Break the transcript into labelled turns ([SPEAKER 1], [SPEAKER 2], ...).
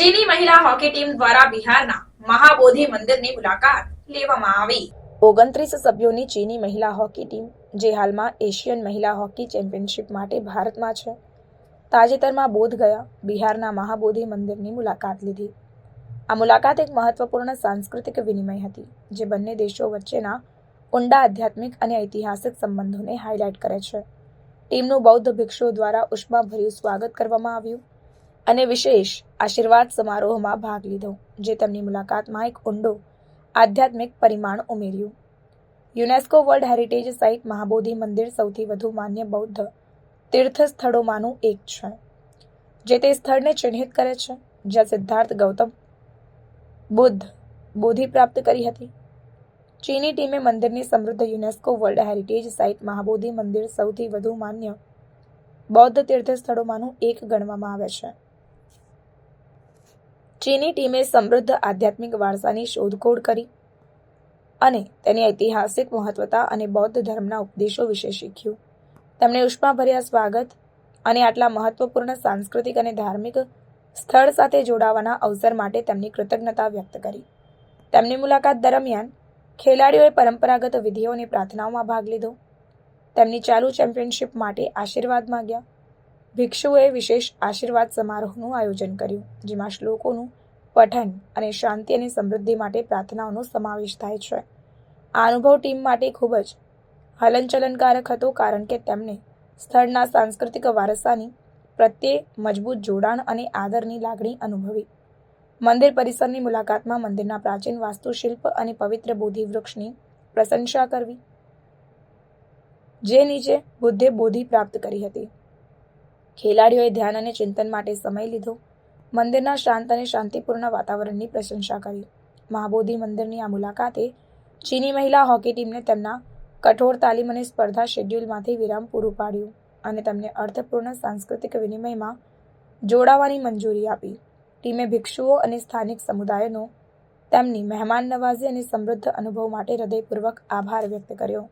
[SPEAKER 1] ચીની મહિલા hockey team દ્વારા બિહારના મહાબોધિ મંદિરની મુલાકાત લેવામાં આવી.
[SPEAKER 2] ઓગણત્રીસ સભ્યોની ચીની મહિલા હોકી ટીમ, જે હાલમાં એશિયન મહિલા હોકી ચેમ્પિયનશિપ માટે ભારતમાં છે, તાજેતરમાં બોધ ગયા, બિહારના મહાબોધિ મંદિરની મુલાકાત લીધી. આ મુલાકાત એક મહત્વપૂર્ણ સાંસ્કૃતિક વિનિમય હતી, જે બંને દેશો વચ્ચેના ઊંડા આધ્યાત્મિક અને ઐતિહાસિક સંબંધોને હાઇલાઇટ કરે છે. ટીમનું બૌદ્ધ ભિક્ષુઓ દ્વારા ઉષ્માભર્યું સ્વાગત કરવામાં આવ્યું. અને વિશેષ આશીર્વાદ સમારોહમાં ભાગ લીધો, જે તેમની મુલાકાતમાં એક ઊંડો આધ્યાત્મિક પરિમાણ ઉમેર્યું. UNESCO world heritage site Mahabodhi મંદિર સૌથી વધુ માન્ય બૌદ્ધ તીર્થ સ્થળોમાંનું એક છે, જે તે સ્થળને ચિહ્નિત કરે છે, જ્યાં સિદ્ધાર્થ ગૌતમ બુદ્ધ બોધિ પ્રાપ્ત કરી હતી. ચીની ટીમે મંદિરની સમૃદ્ધ UNESCO world heritage site Mahabodhi મંદિર સૌથી વધુ માન્ય બૌદ્ધ તીર્થ સ્થળોમાંનું એક ગણવામાં આવે છે. ચીની ટીમે સમૃદ્ધ આધ્યાત્મિક વારસાની શોધખોળ કરી અને તેની ઐતિહાસિક મહત્વતા અને બૌદ્ધ ધર્મના ઉપદેશો વિશે શીખ્યું. તેમણે ઉષ્માભર્યા સ્વાગત અને આટલા મહત્વપૂર્ણ સાંસ્કૃતિક અને ધાર્મિક સ્થળ સાથે જોડાવાના અવસર માટે તેમની કૃતજ્ઞતા વ્યક્ત કરી. તેમની મુલાકાત દરમિયાન ખેલાડીઓએ પરંપરાગત વિધિઓ અને પ્રાર્થનાઓમાં ભાગ લીધો. તેમની ચાલુ ચેમ્પિયનશિપ માટે આશીર્વાદ માંગ્યા. ભિક્ષુઓએ વિશેષ આશીર્વાદ સમારોહનું આયોજન કર્યું, જેમાં શ્લોકોનું પઠન અને શાંતિ અને સમૃદ્ધિ માટે પ્રાર્થનાઓનો સમાવેશ થાય છે. આ અનુભવ ટીમ માટે ખૂબ જ હલનચલનકારક હતો કારણ કે તેમને સ્થળના સાંસ્કૃતિક વારસાની પ્રત્યે મજબૂત જોડાણ અને આદરની લાગણી અનુભવી. મંદિર પરિસરની મુલાકાતમાં મંદિરના પ્રાચીન વાસ્તુશિલ્પ અને પવિત્ર બોધિ વૃક્ષની પ્રશંસા કરવી, જે નીચે બુદ્ધે બોધિ પ્રાપ્ત કરી હતી. ખેલાડીઓએ ધ્યાન અને ચિંતન માટે સમય લીધો. મંદિરના શાંત અને શાંતિપૂર્ણ વાતાવરણની પ્રશંસા કરી. મહાબોધિ મંદિરની આ મુલાકાતે ચીની મહિલા હોકી ટીમને તેમના કઠોર તાલીમ અને સ્પર્ધા શેડ્યુલમાંથી વિરામ પૂરું પાડ્યું અને તેમને અર્થપૂર્ણ સાંસ્કૃતિક વિનિમયમાં જોડાવાની મંજૂરી આપી. ટીમે ભિક્ષુઓ અને સ્થાનિક સમુદાયોનો તેમની મહેમાન નવાઝી અને સમૃદ્ધ અનુભવ માટે હૃદયપૂર્વક આભાર વ્યક્ત કર્યો.